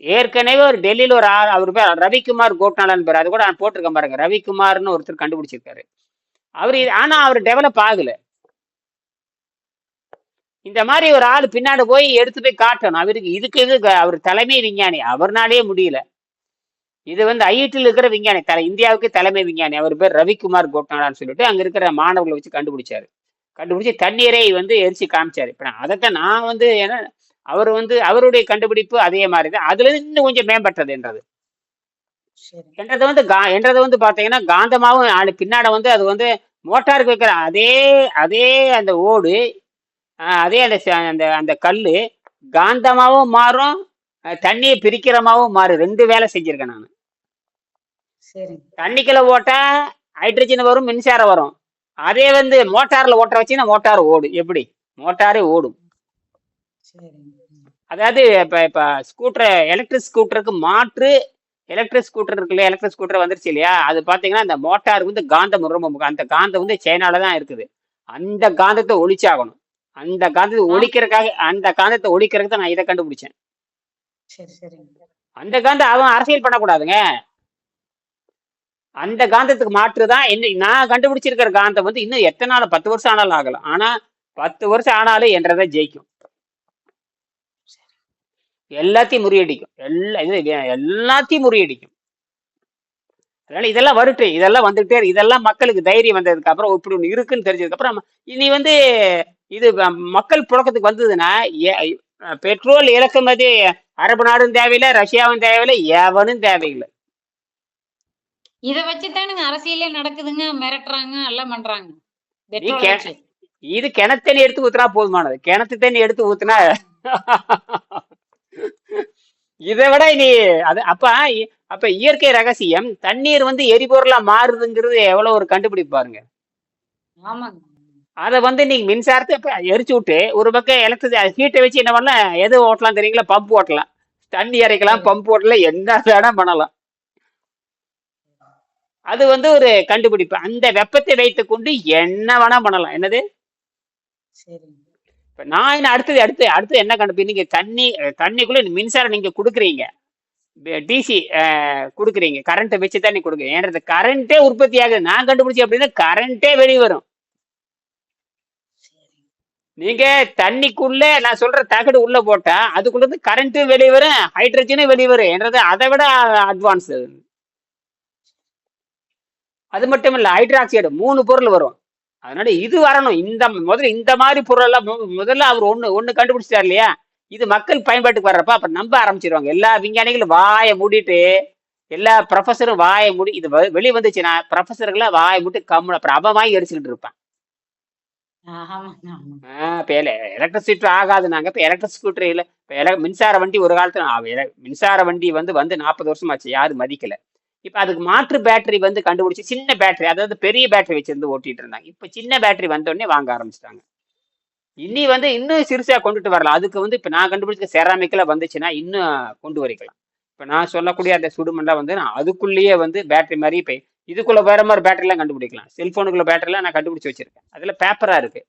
ஏற்கனவே ஒரு டெல்லியில ஒரு ஆள் அவர் பேர் ரவிக்குமார் கோட்னாலன் பேர். அது கூட நான் போட்டிருக்கேன் பாருங்க. ரவிக்குமார்னு ஒருத்தர் கண்டுபிடிச்சிருக்காரு. அவர் ஆனா அவர் டெவலப் ஆகல. இந்த மாதிரி ஒரு ஆள் பின்னாடி போய் எடுத்து போய் காட்டணும். அவருக்கு இதுக்கு இது அவர் தலைமை விஞ்ஞானி. அவர்னாலே முடியல. இது வந்து ஐஐடியில் இருக்கிற விஞ்ஞானி. தலை இந்தியாவுக்கு தலைமை விஞ்ஞானி. அவர் பேர் ரவிக்குமார் கோட்னாடான்னு சொல்லிட்டு அங்க இருக்கிற மாணவர்களை வச்சு கண்டுபிடிச்சாரு. கண்டுபிடிச்சி தண்ணீரை வந்து எரிச்சு காமிச்சாரு. இப்ப நான் அதைத்தான் நான் வந்து ஏன்னா அவர் வந்து அவருடைய கண்டுபிடிப்பு அதே மாதிரி தான் அதுல இருந்து இன்னும் கொஞ்சம் மேம்பட்டது என்றது. என்றது வந்து கா என்றது வந்து பாத்தீங்கன்னா காந்தமாவும் பின்னாட வந்து அது வந்து மோட்டாருக்கு வைக்கிற அதே அதே அந்த ஓடு அதே அந்த அந்த அந்த கல்லு காந்தமாவும் மாறும் தண்ணியை பிரிக்கிறமாவும் மாறும் ரெண்டு வேலை செஞ்சிருக்கேன் நான். சரி. தண்ணிக்குள்ள ஓட்டா ஹைட்ரஜன் வரும் மின்சாரம் வரும். அதே வந்து மோட்டார்ல ஓட்ட வச்சீங்கன்னா மோட்டார் ஓடும் எப்படி? மோட்டாரே ஓடும். சரி. அதாவது இப்ப இப்ப ஸ்கூட்டர் எலக்ட்ரிக் ஸ்கூட்டருக்கு மாற்று எலக்ட்ரிக் ஸ்கூட்டர் இருக்குல்ல எலக்ட்ரிக் ஸ்கூட்டர் வந்துருச்சு இல்லையா? அது பாத்தீங்கன்னா அந்த மோட்டார் வந்து காந்தம் ரொம்ப. அந்த காந்தம் வந்து சைனால தான் இருக்குது. அந்த காந்தத்தை ஒழிச்சாகணும். அந்த காந்தத்தை ஒழிக்கிறதுக்காக அந்த காந்தத்தை ஒழிக்கிறதுக்கு தான் நான் இதை கண்டுபிடிச்சேன். சரி சரி அந்த காந்தம் அவன் அரசியல் பண்ணக்கூடாதுங்க. அந்த காந்தத்துக்கு மாற்று தான் என்ன நான் கண்டுபிடிச்சிருக்கிற காந்தம் வந்து இன்னும் எத்தனை நாள் பத்து வருஷம் ஆனாலும் ஆகலாம். ஆனா பத்து வருஷம் ஆனாலும் என்றதை ஜெயிக்கும். எல்லாத்தையும் முறியடிக்கும். எல்லா இது எல்லாத்தையும் முறியடிக்கும். அதனால இதெல்லாம் வருட்டு இதெல்லாம் வந்துகிட்டே. இதெல்லாம் மக்களுக்கு தைரியம் வந்ததுக்கு அப்புறம் இப்படி ஒன்று இருக்குன்னு தெரிஞ்சதுக்கு அப்புறம் இனி வந்து இது மக்கள் புழக்கத்துக்கு வந்ததுன்னா பெட்ரோல் இறக்குமதி அரபு நாடும் தேவையில்லை ரஷ்யாவும் தேவையில்லை எவனும் தேவையில்லை. இத வச்சுதானுங்க அரசியலே நடக்குதுங்க மிரட்டுறாங்க எல்லாம் பண்றாங்க. இது கிணத்து தண்ணி எடுத்து ஊத்துனா போதுமானது. கிணத்து தண்ணி எடுத்து ஊத்துனா இதை விட நீ அது அப்ப அப்ப இயற்கை ரகசியம் தண்ணீர் வந்து எரிபொருளா மாறுதுங்கிறது எவ்வளவு ஒரு கண்டுபிடிப்பு பாருங்க. ஆமாங்க. அதை வந்து நீங்க மின்சாரத்தை எரிச்சு விட்டு ஒரு பக்கம் எலக்ட்ரிக் ஹீட்டை வச்சு என்ன பண்ணலாம்? எது ஓட்டலாம் தெரியுங்களா? பம்ப் ஓட்டலாம். தண்ணி இறைக்கலாம் பம்ப் ஓட்டலாம் என்ன வேணா பண்ணலாம். அது வந்து ஒரு கண்டுபிடிப்பு. அந்த வெப்பத்தை வைத்துக் கொண்டு என்ன வேணா பண்ணலாம். என்னது? சரி இப்போ நான் என்ன அடுத்தது அடுத்து அடுத்து என்ன கண்டுபிடி நீங்கள் தண்ணி தண்ணிக்குள்ளே மின்சாரம் நீங்கள் கொடுக்குறீங்க. டிசி கொடுக்குறீங்க. கரண்ட்டை வச்சு தண்ணி கொடுக்குறீங்க. ஏன்றது கரண்ட்டே உற்பத்தி ஆகுது. நான் கண்டுபிடிச்சி அப்படின்னா கரண்ட்டே வெளியே வரும். நீங்க தண்ணிக்குள்ள நான் சொல்ற தகடு உள்ள போட்டா அதுக்குள்ள இருந்து கரண்ட்டும் வெளியே வரும் ஹைட்ரஜனும் வெளியே வரும். என்றது அதை விட அட்வான்ஸ் அது. மட்டும் இல்ல ஹைட்ராக்சைடு மூணு பொருள் வரும். அதனால இது வரணும். இந்த முதல்ல இந்த மாதிரி பொருள் எல்லாம் மு- முதல்ல அவர் ஒண்ணு ஒண்ணு கண்டுபிடிச்சிட்டார் இல்லையா? இது மக்கள் பயன்பாட்டுக்கு வர்றப்ப அப்ப நம்ப ஆரம்பிச்சிருவாங்க. எல்லா விஞ்ஞானிகளும் வாயை மூடிட்டு எல்லா ப்ரொஃபஸரும் வாயை மூடி இது வெளிய வந்துச்சுன்னா ப்ரொஃபஸர்களா வாயை மூடி கம்முனு அப்புறம் அவன் வாங்கி எரிச்சுக்கிட்டு இருப்பான். இப்ப எலக்ட்ரிசிட்டி ஆகாதுனாங்க இப்ப எலக்ட்ரிக் ஸ்கூட்டர் இல்ல இப்ப மின்சார வண்டி ஒரு காலத்துல மின்சார வண்டி வந்து வந்து நாற்பது வருஷம் ஆச்சு யாரும் மதிக்கல. இப்போ அதுக்கு மாற்று பேட்டரி வந்து கண்டுபிடிச்சி சின்ன பேட்டரி அதாவது பெரிய பேட்டரி வச்சிருந்து ஓட்டிட்டு இருந்தாங்க. இப்போ சின்ன பேட்டரி வந்தோடனே வாங்க ஆரம்பிச்சிட்டாங்க. இனி வந்து இன்னும் சிறுசாக கொண்டுட்டு வரலாம். அதுக்கு வந்து இப்போ நான் கண்டுபிடிச்ச செராமிக்கில் வந்துச்சுன்னா இன்னும் கொண்டு வரைக்கலாம். இப்போ நான் சொல்லக்கூடிய அந்த சுடுமண்டா வந்து நான் அதுக்குள்ளேயே வந்து பேட்டரி மாதிரி இப்போ இதுக்குள்ள வேற மாதிரி பேட்டரிலாம் கண்டுபிடிக்கலாம். செல்போனுக்குள்ள பேட்டரிலாம் நான் கண்டுபிடிச்சி வச்சிருக்கேன். அதில் பேப்பராக இருக்கு.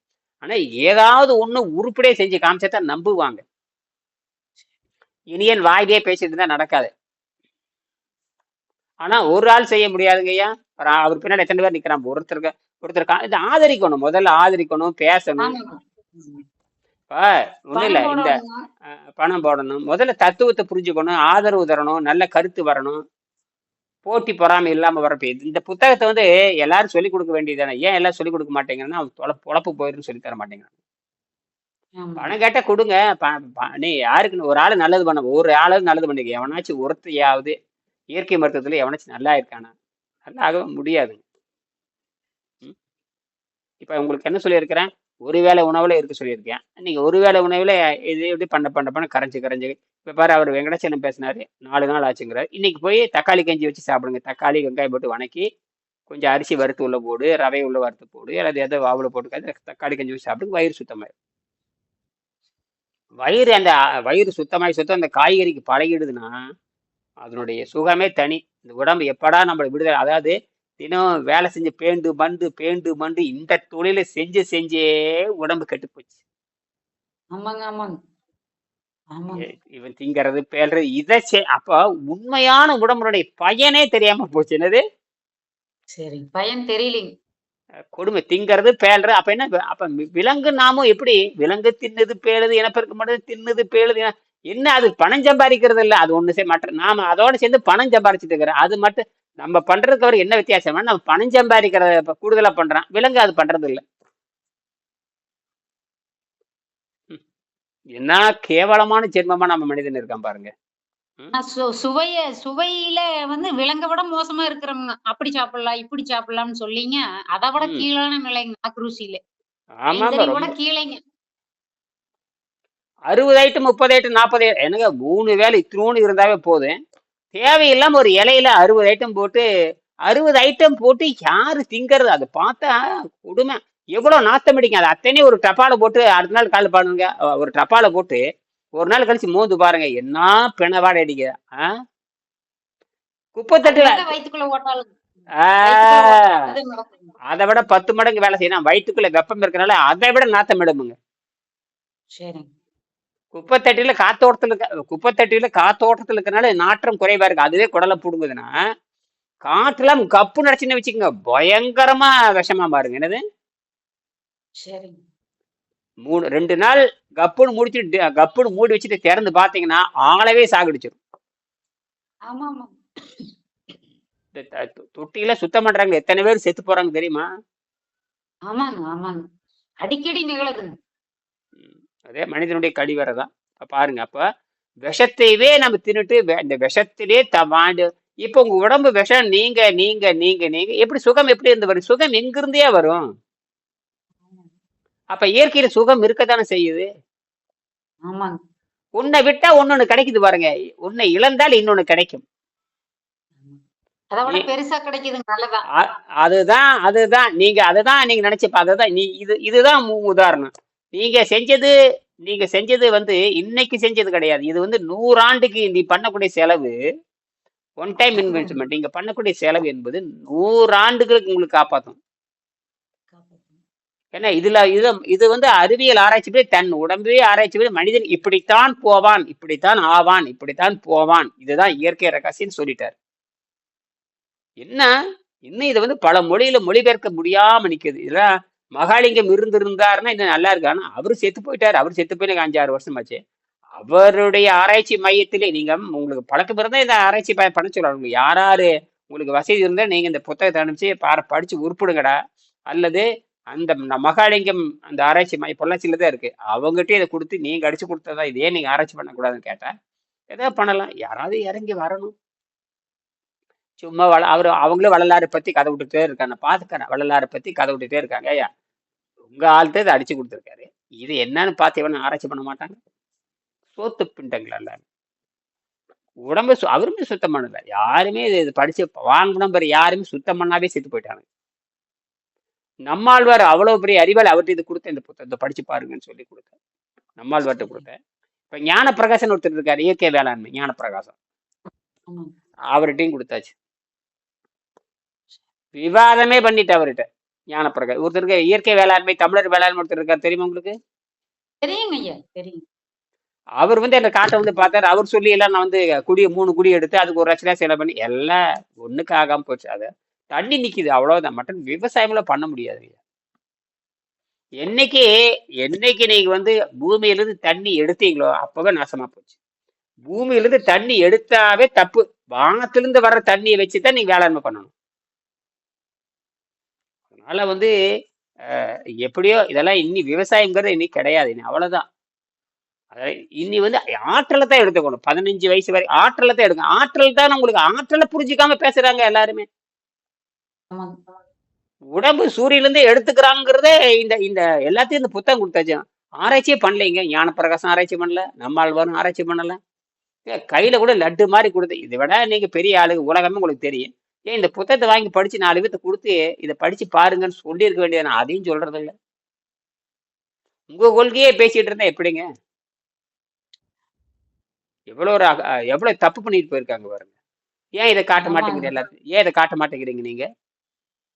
ஆனால் ஏதாவது ஒன்று உருப்படியே செஞ்சு காமிச்சா நம்புவாங்க. இனியன் வாயிலே பேசிட்டு இருந்தால் நடக்காது. ஆனா ஒரு ஆள் செய்ய முடியாதுங்க ஐயா. ஒரு ஆ- அவர் பின்னாடி எத்தனை பேர் நிக்கிறான் ஒருத்தருக்கு ஒருத்தர் கா- இது ஆதரிக்கணும். முதல்ல ஆதரிக்கணும் பேசணும். ஆமாங்க ம். இப்ப ஒண்ணும் இல்ல இந்த பணம் போடணும். முதல்ல தத்துவத்தை புரிஞ்சுக்கணும் ஆதரவு தரணும் நல்ல கருத்து வரணும். போட்டி பொறாமை இல்லாம வரப்ப இந்த புத்தகத்தை வந்து எல்லாரும் சொல்லிக் கொடுக்க வேண்டியதானே ஏன் எல்லாம் சொல்லிக் கொடுக்க மாட்டேங்கிறன்னா அவன் பொழப்பு போயிருன்னு சொல்லி தர மாட்டேங்கிறான் ஆமா. பணம் கேட்டா கொடுங்க. நீ யாருக்கு ஒரு ஆளு நல்லது பண்ண ஒரு ஆளாவது நல்லது பண்ணிக்க. எவனாச்சும் ஒருத்தையாவது இயற்கை மருத்துவத்தில் எவனாச்சும் நல்லா இருக்கானா? நல்லா ஆக முடியாது. ம்? உங்களுக்கு என்ன சொல்லியிருக்கிறேன்? ஒரு வேளை உணவில் இருக்க சொல்லியிருக்கேன். நீங்கள் ஒரு வேளை உணவில் இது எப்படி பண்ண பண்ண பண்ண கரைஞ்சி கரைஞ்சி. இப்போ பாரு அவர் வெங்கடாச்சலம் பேசினார். நாலு நாள் ஆச்சுங்கிறார். இன்னைக்கு போய் தக்காளி கஞ்சி வச்சு சாப்பிடுங்க. தக்காளி வெங்காயம் போட்டு வணக்கி கொஞ்சம் அரிசி வறுத்து உள்ள போடு ரவை உள்ள வறுத்து போடு அல்லது எதோ வாவில் போட்டுக்காது தக்காளி கஞ்சி வச்சு சாப்பிடுங்க. வயிறு சுத்தமாக வயிறு அந்த வயிறு சுத்தமாகி சுத்தம் அந்த காய்கறிக்கு பழகிடுதுன்னா அதனுடைய சுகமே தனி இந்த உடம்பு எப்படா நம்மளை விடுதலை அதாவது தினம் வேலை செஞ்சு பேண்டு மண்டு பேண்டு மண்டு இந்த தொழிலை செஞ்சு செஞ்சே உடம்பு கெட்டு போச்சு ஆமாங்க ஆமாங்க இவன் திங்கிறது, பேழ்றது இத அப்ப உண்மையான உடம்புனுடைய பயனே தெரியாம போச்சு. என்னது? சரி. பயன் தெரியலைங்க. கொடுமை. திங்கிறது, பேழ்றது அப்ப என்ன அப்ப விலங்கு நாமும் எப்படி? விலங்கு தின்னுது, பேளுது, இனப்பெருக்கம் பண்ணுது, தின்னுது, பேளுது என என்ன அது பணம் சம்பாரிக்கிறது இல்ல. அது செ மற்ற நாம அதோட சேர்ந்து பணம் சம்பாரிச்சுட்டு இருக்கிறோம். அது மட்டும் நம்ம பண்றதுக்கு அவருக்கு என்ன வித்தியாசம்னா, நம்ம பணம் சம்பாரிக்கிறத இப்ப கூடுதலா பண்றான். விலங்கு அது பண்றது இல்ல. என்ன கேவலமான ஜென்மமா நம்ம மனிதன் இருக்கான் பாருங்க. சுவைய சுவையில வந்து விலங்க விட மோசமா இருக்கிறவங்க. அப்படி சாப்பிடலாம், இப்படி சாப்பிடலாம்னு சொல்லிங்க, அத விட. கீழான நிலைங்க நாக்கு ருசியில. ஆமாமா. ஐந்தறிவு விட ரொம்ப கீழைங்க. 60 ஐட்டம், 30 ஐட்டம், 40 ஐ என்னங்க 3 வேளை இத்துணூண்டு இருந்தாவே போதும். தேவையில்லாம ஒரு இலையில 60 ஐட்டம் போட்டு 60 ஐட்டம் போட்டு யாரு திங்கிறது? அத பார்த்தா கொடும. எவ்வளோ நாத்தம் அடிக்கும். அது அத்தனையும் ஒரு டப்பால போட்டு அடுத்த நாள் காலைல பாருங்க, ஒரு டப்பால போட்டு, ஒரு நாள் கழிச்சு மோந்து பாருங்க. என்னா பிண வாடை அடிக்குது. ஆ? குப்பை அது விட 10 மடங்கு வேலை செய்யணும். வயித்துக்குள்ள வெப்பம் இருக்கனால அத விட நாத்தம் எடுமுங்க. சரிங்க. குப்பை தொட்டியில காத்தோட்டத்துல இருக்க குப்பை தொட்டியில காத்தோட்டத்துல இருக்கனால நாற்றம் குறைவா இருக்கு. அதுவே குடல புடுங்குதுன்னா, காற்றுலாம் கப்புன்னு அடைச்சுன்னு வச்சுக்கங்க. பயங்கரமா விஷமா பாருங்க. என்னது? சரிங்க. 3 2 நாள் கப்புன்னு முடிச்சுட்டு கப்புன்னு மூடி வச்சுட்டு திறந்து பார்த்தீங்கன்னா, ஆளவே தொ தொட்டியில சுத்தம் பண்றாங்க. எத்தன பேர் செத்து போறாங்க தெரியுமா? ஆமாங்க, ஆமாங்க. அடிக்கடி நிகழுதுங்க. அதே மனிதனுடைய கழிவறை தான். பாருங்க. அப்ப விஷத்தையவே நம்ம தின்னுட்டு இந்த விஷத்திலே த வாண்டு இப்ப உங்க உடம்பு விஷம் நீங்க, நீங்க, நீங்க, நீங்க எப்படி சுகம் எப்படி இருந்து வரும்? சுகம் எங்கிருந்தே வரும்? அப்ப இயற்கையில சுகம் இருக்கத்தானே செய்யுது. ஒண்ண விட்டா ஒண்ணொண்ணு கிடைக்குது பாருங்க. ஒண்ண இழந்தால் இன்னொன்னு கிடைக்கும். அதுதான் அதுதான். நீங்க அததான் நீங்க நினைச்சு பா அததான் நீ இது இதுதான் உதாரணம். நீங்க செஞ்சது நீங்க செஞ்சது வந்து இன்னைக்கு செஞ்சது கிடையாது. இது வந்து 100 ஆண்டுக்கு நீ பண்ணக்கூடிய செலவு, ஒன் டைம் இன்வெஸ்ட்மென்ட். நீங்க பண்ணக்கூடிய செலவு என்பது 100 ஆண்டுகளுக்கு உங்களுக்கு காப்பாத்தும். காப்பாத்துங்க. ஏன்னா இதுல இது இது வந்து அறிவியல் ஆராய்ச்சிப்படி தன் உடம்பே ஆராய்ச்சிப்படி மனிதன் இப்படித்தான் போவான், இப்படித்தான் ஆவான், இப்படித்தான் போவான். இதுதான் இயற்கை ரகசியம்னு சொல்லிட்டாரு. என்ன? இன்னும் இத வந்து பல மொழியில மொழிபெயர்க்க முடியாம நிக்குது. இதெல்லாம் மகாலிங்கம் இருந்திருந்தாருன்னா இன்னும் நல்லா இருக்கு. ஆனா அவரு செத்து போயிட்டாரு. அவரு செத்து போய் எனக்கு 5, 6 வருஷமாச்சு. அவருடைய ஆராய்ச்சி மையத்திலே நீங்க உங்களுக்கு பழக்கம் இருந்தா இந்த ஆராய்ச்சி பண்ண சொல்லுவாங்க யாராரு உங்களுக்கு வசதி இருந்தா நீங்க இந்த புத்தகத்தை அனுப்பிச்சு பார படிச்சு உருப்பிடுங்கடா அல்லது அந்த மகாலிங்கம் அந்த ஆராய்ச்சி மையம் பொள்ளாச்சியில தான் இருக்கு. அவங்கட்டயே இத கொடுத்து நீங்க அடிச்சு கொடுத்ததா இதே நீங்க ஆராய்ச்சி பண்ணக்கூடாதுன்னு கேட்டா, ஏதோ பண்ணலாம். யாராவது இறங்கி வரணும். சும்மா வள அவர் அவங்களும் வள்ளலார பத்தி கதை விட்டுட்டே இருக்காங்க. நான் பார்த்துக்கிறேன். வள்ளலார பத்தி கதை விட்டுட்டே இருக்காங்க. ஐயா உங்க ஆள்ட்ட இத அடிச்சு குடுத்துருக்காரு. இது என்னன்னு பார்த்து எவனும் ஆராய்ச்சி பண்ண மாட்டாங்க. சோத்து பிண்டங்கள் எல்லாரும். உடம்ப சு அவருமே சுத்தம் பண்ணல. யாருமே இது இது படிச்சு வாங்குன பாரு யாருமே சுத்தம் பண்ணாவே செத்து போயிட்டாங்க. நம்மாழ்வார் அவ்வளவு பெரிய அறிவாளி. அவர்ட்ட இது குடுத்தேன் இந்த புத்தகத்த படிச்சு பாருங்கன்னு சொல்லி குடுத்தேன். நம்மாழ்வார்ட்ட. குடுத்தேன். இப்ப ஞானப்பிரகாசம்னு ஒருத்தர் இருக்காரு. இயற்கை வேளாண்மை ஞானப்பிரகாசம். ஆமாங்க. அவர்ட்டயும் குடுத்தாச்சு. விவாதமே பண்ணிட்டேன் அவர்ட்ட. ஞானப்பிரகா ஒருத்தர் இருக்காரு. இயற்கை வேளாண்மை, தமிழர் வேளாண்மை ஒருத்தர் இருக்காரு. தெரியுமா உங்களுக்கு? தெரியுங்க ஐயா. தெரியும். அவர் வந்து என்ன காட்ட வந்து பார்த்தாரு. அவர் சொல்லி எல்லாம் நான் வந்து குடிய 3 குடி எடுத்து அதுக்கு 1 லட்ச ரூபாய் செலவு பண்ணி எல்லாம் ஒண்ணுக்கு ஆகாம போச்சு. அது தண்ணி நிக்குது அவ்வளவுதான். மற்ற விவசாயம்லாம் பண்ண முடியாதுங்க. என்னைக்கு என்னைக்கு நீங்க வந்து பூமியிலிருந்து தண்ணி எடுத்தீங்களோ, அப்பவே நாசமா போச்சு. பூமியிலிருந்து தண்ணி எடுத்தாவே தப்பு. வானத்திலிருந்து வர்ற தண்ணிய வச்சு தான் நீங்க வேளாண்மை பண்ணணும். அதனால வந்து எப்படியோ இதெல்லாம் இனி விவசாயம்ங்கிறது இனி கிடையாது. இனி அவ்வளவுதான். அதாவது இனி வந்து ஆற்றல தான் எடுத்துக்கணும். 15 வயசு வரை ஆற்றல தான் எடுக்கணும். ஆற்றல் தான் உங்களுக்கு ஆற்றல புரிஞ்சுக்காம பேசுறாங்க எல்லாருமே. உடம்பு சூரியன்லேருந்து எடுத்துக்கிறாங்கிறதே இந்த இந்த எல்லாத்தையும் இந்த புத்தகம் குடுத்தாச்சு. ஆராய்ச்சியே பண்ணலைங்க. ஞானப்பிரகாசம் ஆராய்ச்சி பண்ணல. நம்மாழ்வாரும் ஆராய்ச்சி பண்ணல. கையில கூட லட்டு மாரி குடுத்து இத விட நீங்க பெரிய ஆளுங்க உலகமே உங்களுக்கு தெரியும். ஏன் இந்த புத்தகத்த வாங்கி படிச்சு 4 பேத்துக்கு குடுத்து இத படிச்சு பாருங்கன்னு சொல்லியிருக்க வேண்டியதுதானே. அதையும் சொல்றது இல்ல. உங்க கொள்கையே பேசிட்டு இருந்தா எப்படிங்க? எவ்வளோ ஒரு எவ்வளோ தப்பு பண்ணிட்டு போயிருக்காங்க பாருங்க. ஏன் இத காட்ட. மாட்டேங்கிறீங்க எல்லாத்தையும்? ஏன் இத காட்ட மாட்டேங்கிறீங்க நீங்க?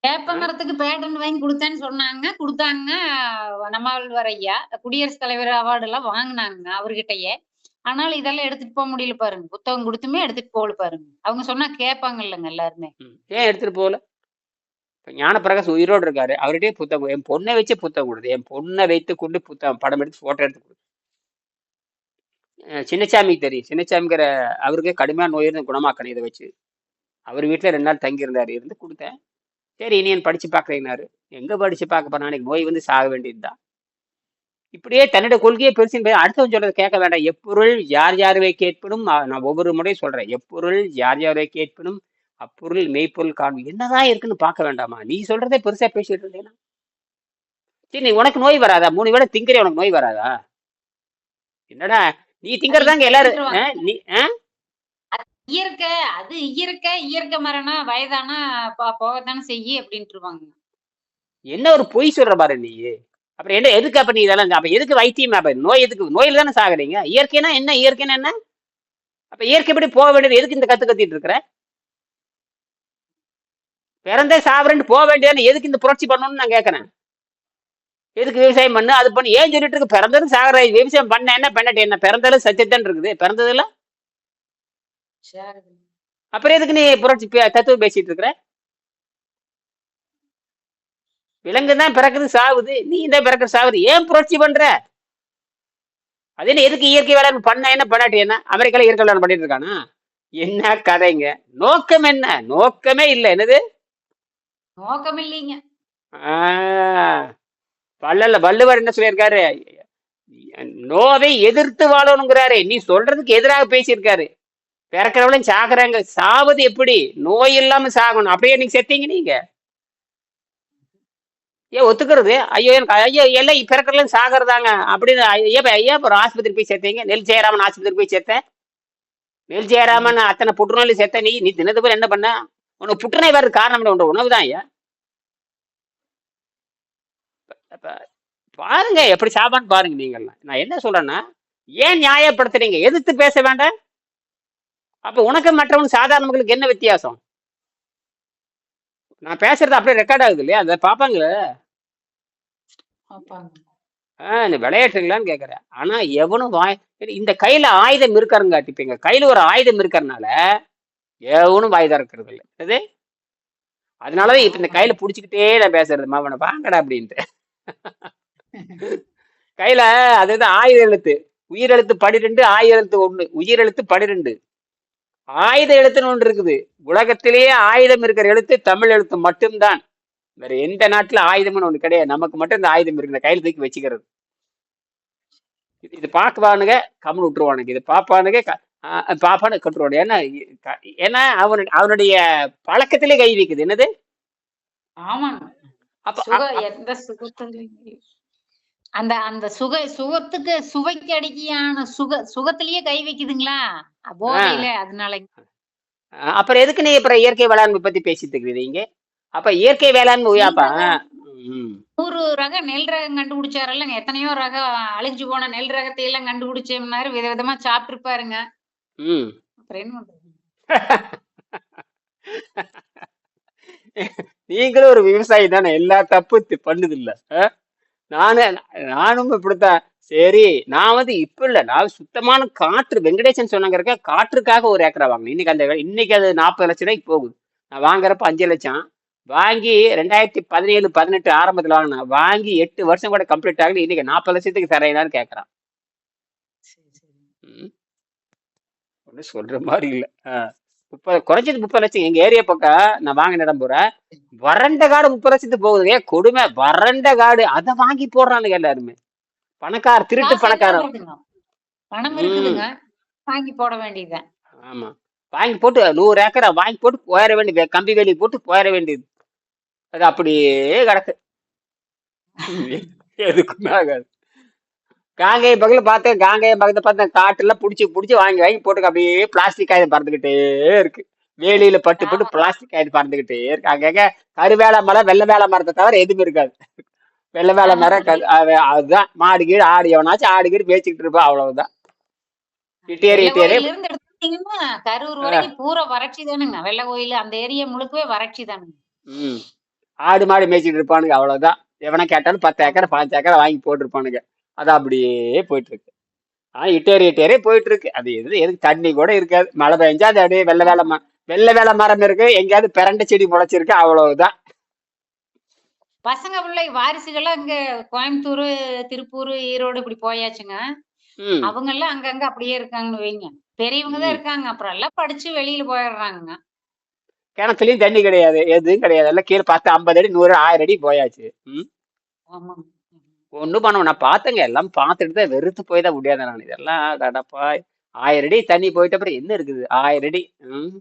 வேப்ப ஆ? மரத்துக்கு பேட்டன் வாங்கி குடுத்தேன்னு சொன்னாங்க. குடுத்தாங்க. நம்மாழ்வார் ஐயா. குடியரசுத் தலைவர் அவார்டு எல்லாம் வாங்குனாங்க அவர்கிட்டயே. ஆனாலும் இதெல்லாம் எடுத்துட்டு போக முடியல பாருங்க. புத்தகம் கொடுத்துமே எடுத்துட்டு போகல பாருங்க. அவங்க சொன்னா கேட்பாங்க இல்லைங்க எல்லாருமே ஏன் எடுத்துட்டு போகல? இப்போ ஞானப்பிரகாஷ் உயிரோடு இருக்காரு. அவர்கிட்டயே புத்தகம் என் பொண்ணை வச்சு புத்தகம் கொடுத்து என் பொண்ணை வைத்து கொண்டு புத்தகம் படம் எடுத்து போட்டோ எடுத்து கொடுத்து சின்னச்சாமிக்கு சின்னசாமிக்கு தெரியும். சின்னச்சாமிங்கிற அவருக்கே கடுமையான நோய் இருந்து குணமாக்கணும் இதை வச்சு. அவர் வீட்டில் ரெண்டு நாள் தங்கியிருந்தாரு. இருந்து கொடுத்தேன். சரி இனியன் படிச்சு பார்க்குறேன்னாரு. எங்க படிச்சு பார்க்க போனா நாளைக்கு நோய் வந்து சாக வேண்டியது தான் இப்படியே தன்னோட கொள்கையை பெருசு அடுத்தவன் சொல்றதை கேட்க வேண்டாம். எப்பொருள் யார் யாருவை கேட்பினும்? நான் ஒவ்வொரு முறையும் சொல்றேன். எப்பொருள் யார் யாரை கேட்பினும்? அப்பொருள் மெய்ப்பொருள் காணும் என்னதான் இருக்குன்னு பார்க்க வேண்டாமா? நீ சொல்றதே பெருசா பேசிட்டு இருந்தேனா? சரி நீ உனக்கு நோய் வராதா? மூணு வேளை திங்கறே உனக்கு நோய் வராதா? என்னடா நீ திங்கறதாங்க எல்லாரும் நீ? இயற்கை அது இயற்கை இயற்கை மரணம் வயதானா போகத்தானே செய்யி அப்படின்ட்டுருவாங்க. என்ன ஒரு பொய் சொல்ற பாரு நீ. அப்புறம் என்ன எதுக்கு அப்ப நீ இதெல்லாம் அப்ப எதுக்கு வைத்தியம்? அப்ப நோய் எதுக்கு நோயில தானே சாகுறீங்க. இயற்கைனா என்ன? இயற்கைனா என்ன? அப்ப இயற்கைப்படி போக வேண்டியது? எதுக்கு இந்த கத்து கத்திட்டு இருக்கிற? பிறந்தே சாவரேன்னு போக வேண்டியதானே? எதுக்கு இந்த புரட்சி பண்ணணும்னு நான் கேட்கறேன் எதுக்கு விவசாயம் பண்ணு? அது பண்ணு. ஏன் சொல்லிட்டு இருக்கு? பிறந்ததும் சாகுற விவசாயம் பண்ண என்ன பண்ணட்டு என்ன பிறந்ததும் சத்தியத்தான் இருக்குது. பிறந்ததுல? அப்புறம் எதுக்கு நீ புரட்சி தத்துவம் பேசிட்டு இருக்கிற? விலங்கு தான் பிறக்குது சாவுது. நீ தான் பிறக்குற சாவுது. ஏன் புரட்சி பண்ற? அது என்ன எதுக்கு இயற்கை வேளாண் பண்ண என்ன பண்ணாட்டி என்ன அமெரிக்கால இயற்கை வேளாண் பண்ணிட்டு இருக்கானா? என்ன கதைங்க? நோக்கம் என்ன? நோக்கமே இல்லை. என்னது? நோக்கம் இல்லைங்க. ஆஹ் வள்ளல வள்ளுவர் என்ன சொல்லியிருக்காரு? நோவை எதிர்த்து வாழணுங்கிறாரு. நீ சொல்றதுக்கு எதிராக பேசியிருக்காரு. பிறக்கிறவளும் சாகுறாங்க. சாவது எப்படி? நோய் இல்லாம சாகணும். அப்படியே நீங்க செத்தீங்க நீங்க. ஏன் ஒத்துக்கிறது. ஐயோ எனக்கு ஐயோ எல்லாம் பிறக்கிறவளும் சாகிறதாங்க. அப்படின்னு ஐயா ஐயா அப்புறம் ஆஸ்பத்திரி போய் சேர்த்தீங்க. நெல் ஜெயராமன் ஆஸ்பத்திரி போய் சேர்த்தேன். நெல் ஜெயராமன் அத்தனை புற்றுநோய் சேர்த்த நீ நீ தினத்து போய் என்ன பண்ண? உனக்கு புற்றுநோய் வர்றது காரணம் என்ன? உன்னோட உணவு தான் ஐயா. பாருங்க எப்படி சாப்பான்னு பாருங்க நீங்கள்லாம் நான் என்ன சொல்றேன்னா ஏன் நியாயப்படுத்துறீங்க? எதிர்த்து பேச வேண்டாம். அப்ப உனக்கு மற்றவங்க சாதாரண மக்களுக்கு என்ன வித்தியாசம்? நான் பேசுறது அப்படியே ரெக்கார்ட் ஆகுது இல்லையா? அதை பார்ப்பாங்களே இந்த விளையாட்டுங்களான்னு கேட்குறேன் ஆனா எவனும் வாய் இந்த கையில ஆயுதம் இருக்காருங்க இப்ப எங்க கையில ஒரு ஆயுதம் இருக்கறனால எவனும் வாய் திறக்கிறது இல்லை. அது அதனாலதான் இப்ப இந்த கையில புடிச்சுக்கிட்டே நான் பேசுறது மாவன வாங்கடா அப்படின்ட்டு. கையில அதுதான் ஆயுத எழுத்து. உயிரெழுத்து பனிரெண்டு ஆயுத எழுத்து ஒண்ணு. உயிரெழுத்து பனிரெண்டு. ஆயுத எழுத்துன்னு ஒன்று இருக்குது. உலகத்திலேயே ஆயுதம் இருக்கிற எழுத்து தமிழ் எழுத்து மட்டும்தான். வேற எந்த நாட்டுல ஆயுதம்னு ஒண்ணு கிடையாது. நமக்கு மட்டும் இந்த ஆயுதம் இருக்கு. கையில தூக்கி வச்சுக்கிறது. இது- பாக்குவானுங்க கம்முன்னு விட்டுருவானுங்க. இது பாப்பானுங்க பாப்பானு கட்டுருவானு ஏன்னா ஏன்னா அவனு அவனுடைய பழக்கத்திலே கை வைக்குது. என்னது? அந்த அந்த சுக சுகத்துக்கு சுவைக்கு அடிக்கையான சுக சுகத்திலேயே கை வைக்குதுங்களா? போதையில. அதனால அப்புறம் எதுக்கு நீ அப்புறம் இயற்கை வேளாண்மை பத்தி பேசிட்டு இருக்கிறீங்க அப்ப இயற்கை வேளாண்மை உயாப்பா நூறு ரக நெல் ரகம் கண்டுபிடிச்சாருல்லங்க. எத்தனையோ ரகம் அழிஞ்சு போன நெல் ரகத்தை எல்லாம் கண்டுபிடிச்சோம்னாரு விதவிதமா என்ன பண்றது? நீங்களும் ஒரு விவசாயி தானே. எல்லா தப்பு பண்ணுது இல்ல நானு நானும் இப்படித்தான். சரி நான் வந்து இப்ப இல்ல. நான் சுத்தமான காற்று வெங்கடேசன் சொன்னாங்க காற்றுக்காக ஒரு ஏக்கரா வாங்கினேன். இன்னைக்கு அந்த இன்னைக்கு அது நாற்பது லட்சம் ரூபாய்க்கு போகுது. நான் வாங்குறப்ப அஞ்சு லட்சம். வாங்கி ரெண்டாயிரத்தி பதினேழு பதினெட்டு ஆரம்பத்துல வாங்கினேன். வாங்கி எட்டு வருஷம் கூட கம்ப்ளீட் ஆகல. இன்னைக்கு நாற்பது லட்சத்துக்கு தரையினான்னு கேட்கறான் ம். ஒண்ணும் சொல்ற மாதிரி இல்ல. முப்பது குறைஞ்சது முப்பது லட்சம். எங்க ஏரியா பக்கம் நான் வாங்கின இடம் போற வறண்ட காடு முப்பது லட்சத்துக்கு போகுது. ஏன் கொடுமை? வறண்ட காடு. அதை வாங்கி போடுறானுங்க எல்லாருமே. பணக்கார திருட்டு பணக்காரன் இருக்குதுங்க. பணம். இருக்குதுங்க. வாங்கி போட வேண்டியதுதான். ஆமா. வாங்கி போட்டு நூறு ஏக்கரா வாங்கி போட்டு போயிட வேண்டியது. கம்பி வேலி போட்டு போயிட வேண்டியது. அது அப்படியே கிடக்கு. எதுக்குமே ஆகாது. காங்கேயம் பக்கத்துல பார்த்தேன் காங்கேயம் பக்கத்துல பார்த்தேன் காட்டுல புடிச்சு புடிச்சு வாங்கி வாங்கி போட்டு அப்படியே பிளாஸ்டிக் காகிதம் பறந்துகிட்டே இருக்கு. வேலியில பட்டு பட்டு பிளாஸ்டிக் காகிதம் பறந்துகிட்டே இருக்கு. அங்கங்க கருவேல மரம் வெள்ளை வேலை மரத்தை தவிர எதுவுமே இருக்காது. வெள்ளை வேலை மரம் அதுதான். மாடு கீடு ஆடு எவனாச்சும் ஆடு கீடு மேய்ச்சிக்கிட்டு இருப்பா அவ்வளவுதான். இட்டேரி இட்டேரி கரூர் வரைக்கும் பூரா வறட்சி தானுங்க வெள்ளை கோயில் அந்த ஏரியா முழுக்கவே வறட்சி தானுங்க ம். ஆடு மாடு மேய்ச்சிட்டு இருப்பானுங்க அவ்வளவுதான். எவனை கேட்டாலும் பத்து ஏக்கரை பாஞ்சு ஏக்கரை வாங்கி போட்டிருப்பானுங்க. அது அப்படியே போயிட்டு இருக்கு ஆ இட்டேரி இட்டேரி போயிட்டு இருக்கு அது எது எதுக்கு? தண்ணி கூட இருக்காது. மழை பெஞ்சா அது அப்படியே வெள்ளை வேலை ம வெள்ளை வேலை மரம் இருக்கு. எங்கேயாவது பிரண்ட செடி முளைச்சிருக்கு அவ்வளவுதான். பசங்க பிள்ளை வாரிசுகள்லாம் இங்க கோயம்புத்தூர் திருப்பூர் ஈரோடு இப்படி போயாச்சுங்க. அவங்க எல்லாம் அங்கங்க அப்படியே இருக்காங்கன்னு வைங்க. பெரியவங்க தான் இருக்காங்க. அப்புறம் எல்லாம் படிச்சு வெளியில போயிடுறாங்க கிணத்துலயும் தண்ணி கிடையாது எதுவும் கிடையாது. எல்லாம் கீழே பத்து ஐம்பது அடி நூறு ஆயிரம் அடி போயாச்சு. ம்? ஒன்றும் பண்ண நான் பார்த்தேங்க. எல்லாம் பார்த்துட்டு தான் வெறுத்து போய் தான் முடியாது நான். இதெல்லாம் கடப்பா ஆயிரம் அடி தண்ணி போயிட்ட அப்புறம் என்ன இருக்குது? ஆயிரம் அடி. ம்?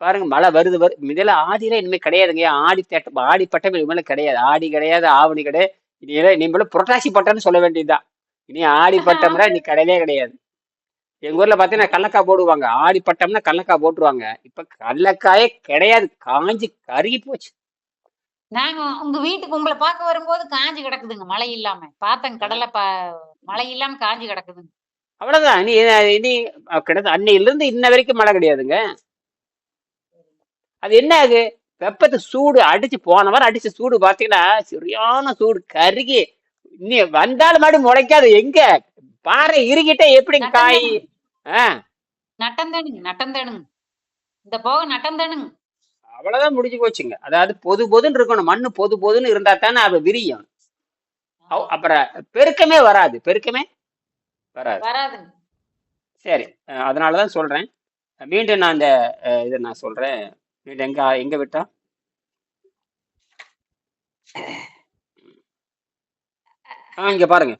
பாருங்க மழை வருது வருது இதெல்லாம் ஆடியில இனிமே கிடையாதுங்க. ஆடி தேட்டம் ஆடி பட்டம் இனிமேல கிடையாது. ஆடி கிடையாது ஆவணி கிடையாது. இனிமேல இனிமேல புரட்டாசி பட்டம்னு சொல்ல வேண்டியதுதான். இனி ஆடி பட்டம்னா இனி கிடையவே கிடையாது. எங்க ஊர்ல பாத்தீங்கன்னா கடலக்காய் போடுவாங்க. ஆடி பட்டம்னா கடலக்காய் போட்டுருவாங்க. இப்ப கடலக்காயே கிடையாது. காஞ்சி கருகி போச்சு. நாங்க உங்க வீட்டுக்கு உங்களை பார்க்க வரும்போது காஞ்சி கிடக்குதுங்க. மழை இல்லாம. பார்த்தேங்க. கடலை பா மழை இல்லாம காஞ்சி கிடக்குதுங்க. அவ்வளவுதான். இனி இனி கிடையாது அன்னையில இருந்து இன்ன வரைக்கும் மழை கிடையாதுங்க. அது என்ன ஆகுது வெப்பத்து சூடு அடிச்சு போன வாரம் அடிச்ச சூடு பாத்தீங்கன்னா சரியான சூடு. கருகி. நீ வந்தாலும் மாடி முளைக்காது. எங்க? பாறை இறுகிட்டே எப்படி காய்? நட்டந்தேனுங்க நட்டந்தேனுங்க இந்த போக நட்டந்தேனுங்க அவ்வளவுதான் முடிஞ்சு போச்சுங்க. அதாவது பொது பொதுன்னு இருக்கணும். மண்ணு பொது பொதுன்னு இருந்தா தானே அது விரியும். அப்புறம் பெருக்கமே வராது. பெருக்கமே வராது. வராதுங்க. சரி. அதனாலதான் சொல்றேன். மீண்டும் நான் அஹ், இதை நான் சொல்றேன். மீண்டும் எங்க எங்க விட்டா? ஆ இங்க பாருங்க.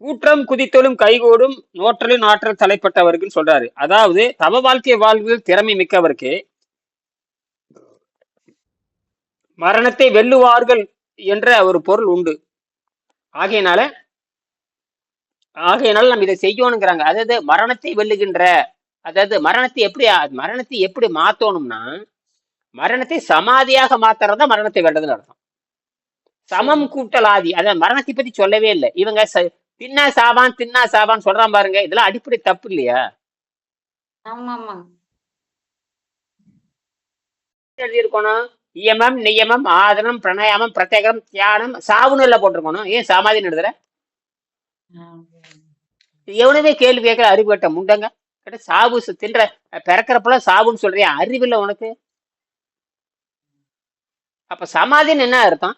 கூற்றம் குதித்தலும் கைகூடும் நோற்றலின் ஆற்றல் தலைப்பட்டவர்கள் சொல்றாரு. அதாவது தவ வாழ்க்கை வாழ்வில் திறமை மிக்கவருக்கு மரணத்தை வெல்லுவார்கள் என்ற ஒரு பொருள் உண்டு. ஆகையினால ஆகையினால நம்ம இதை செய்யணுங்கிறாங்க. அதாவது மரணத்தை வெல்லுகின்ற அதாவது மரணத்தை எப்படி மரணத்தை எப்படி மாத்தணும்னா மரணத்தை சமாதியாக மாத்துறதா மரணத்தை வெல்றதுன்னு அர்த்தம். சமம் கூட்டல் ஆதி அதாவது மரணத்தை பத்தி சொல்லவே இல்லை. இவங்க ச- தின்னா சாபான் தின்னா சாபான் சொல்றான் பாருங்க. இதெல்லாம் அடிப்படை தப்பு இல்லையா? எழுதியிருக்கணும் இயமம் நியமம் ஆதனம் பிரணயாமம் பிரத்யேகம் தியானம் சாவுன்னு எல்லாம் போட்டிருக்கணும். ஏன் சமாதின்னு எழுதுற? எவனுமே கேள்வி கேட்கிற அறிவு கட்ட முண்டங்க. கேட்ட சாவு தின்ற பிறக்கிறப்பெல்லாம் சாவுன்னு சொல்றியா? அறிவில்லை உனக்கு. அப்ப சமாதின்னு என்ன அர்த்தம்?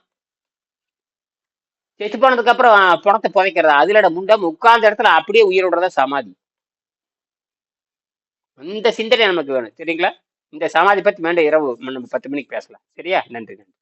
செத்து போனதுக்கு அப்புறம் பணத்தை புதைக்கிறதா? அதுலட முண்டம் உட்கார்ந்த இடத்துல அப்படியே உயிர் விடுறதா சமாதி. இந்த சிந்தனை நமக்கு வேணும். சரிங்களா? இந்த சமாதி பத்தி வேண்ட இரவு நம்ம பத்து மணிக்கு பேசலாம். சரியா? நன்றி நன்றி.